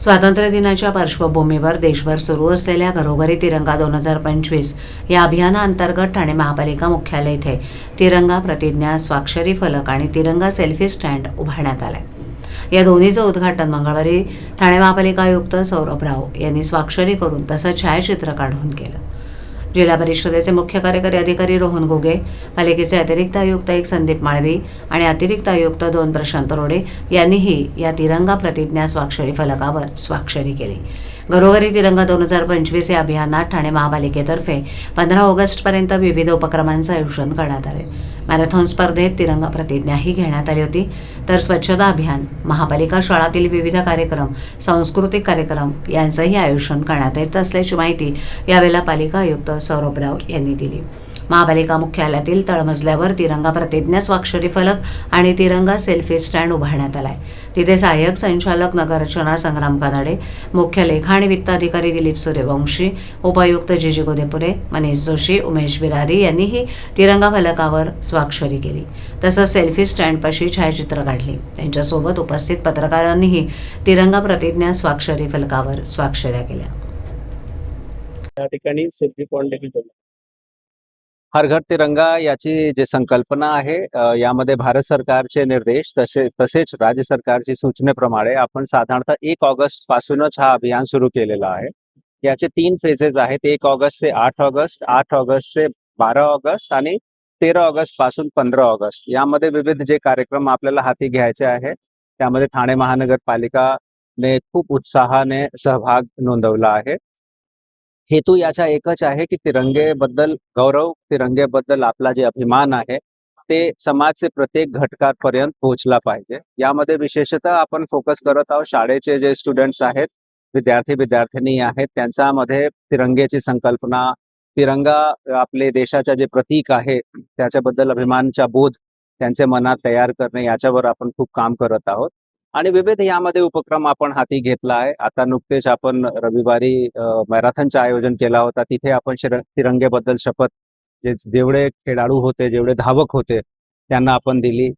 स्वातंत्र्य दिनाच्या पार्श्वभूमीवर देशभर सुरू असलेल्या घरोघरी तिरंगा दोन हजार पंचवीस या अभियानाअंतर्गत ठाणे महापालिका मुख्यालय इथे तिरंगा प्रतिज्ञा स्वाक्षरी फलक आणि तिरंगा सेल्फी स्टँड उभारण्यात आलाय. या दोन्हीचं उद्घाटन मंगळवारी ठाणे महापालिका आयुक्त सौरभ राव यांनी स्वाक्षरी करून तसंच छायाचित्र काढून केलं. जिल्हा परिषदेचे मुख्य कार्यकारी अधिकारी रोहन घुगे पालिकेचे अतिरिक्त आयुक्त एक संदीप माळवी आणि अतिरिक्त आयुक्त दोन प्रशांत रोडे यांनीही या तिरंगा प्रतिज्ञा स्वाक्षरी फलकावर स्वाक्षरी केली. घरोघरी तिरंगा दोन हजार पंचवीस या अभियानात ठाणे महापालिकेतर्फे पंधरा ऑगस्टपर्यंत विविध उपक्रमांचं आयोजन करण्यात आले. मॅरेथॉन स्पर्धेत तिरंगा प्रतिज्ञाही घेण्यात आली होती. तर स्वच्छता अभियान महापालिका शाळातील विविध कार्यक्रम सांस्कृतिक कार्यक्रम यांचंही आयोजन करण्यात येत असल्याची माहिती यावेळेला पालिका आयुक्त सौरभ राव यांनी दिली. महापालिका मुख्यालयातील तळमजल्यावर तिरंगा प्रतिज्ञा स्वाक्षरी फलक आणि तिरंगा सेल्फी स्टँड उभारण्यात आलाय. तिथे सहाय्यक संचालक नगररचना संग्राम कानडे मुख्य लेखा आणि वित्त अधिकारी दिलीप सूर्यवंशी उपायुक्त जिजी गोदेपुरे मनीष जोशी उमेश बिरारी यांनीही तिरंगा फलकावर स्वाक्षरी केली. तसंच सेल्फी स्टँडपाशी छायाचित्र काढली. त्यांच्यासोबत उपस्थित पत्रकारांनीही तिरंगा प्रतिज्ञा स्वाक्षरी फलकावर स्वाक्षऱ्या केल्या. त्या ठिकाणी सेल्फी पॉईंट देखील ठेवला. हर घर तिरंगा याची जी संकल्पना आहे यामध्ये भारत सरकारचे निर्देश तसे तसेच राज्य सरकारची सूचनेप्रमाणे आपण साधारणतः एक ऑगस्ट पासूनच हा अभियान सुरू केलेला आहे. याचे तीन फेजेस आहेत. एक ऑगस्ट ते आठ ऑगस्ट आठ ऑगस्ट ते बारा ऑगस्ट आणि तेरा ऑगस्टपासून पंधरा ऑगस्ट. यामध्ये विविध जे कार्यक्रम आपल्याला हाती घ्यायचे आहे त्यामध्ये ठाणे महानगरपालिकाने खूप उत्साहाने सहभाग नोंदवला आहे. हेतू याचा एकच आहे की तिरंगेबद्दल गौरव तिरंगेबद्दल आपला जे अभिमान आहे ते समाजचे प्रत्येक घटकापर्यंत पोहोचला पाहिजे. यामध्ये विशेषतः आपण फोकस करत आहोत शाळेचे जे स्टुडंट्स आहेत विद्यार्थी विद्यार्थिनी आहेत त्यांच्यामध्ये तिरंगेची संकल्पना तिरंगा आपले देशाच्या जे प्रतीक आहे त्याच्याबद्दल अभिमानचा बोध त्यांचे मनात तयार करणे याच्यावर आपण खूप काम करत आहोत. आणि विविध यामध्ये उपक्रम आपण हाती घेतला आहे आता नुकतेच आपण रविवारी मॅरेथॉनचं आयोजन केला होता. तिथे आपण शिर- तिरंगेबद्दल शपथ जे जेवढे खेळाडू होते जेवढे धावक होते त्यांना आपण दिली.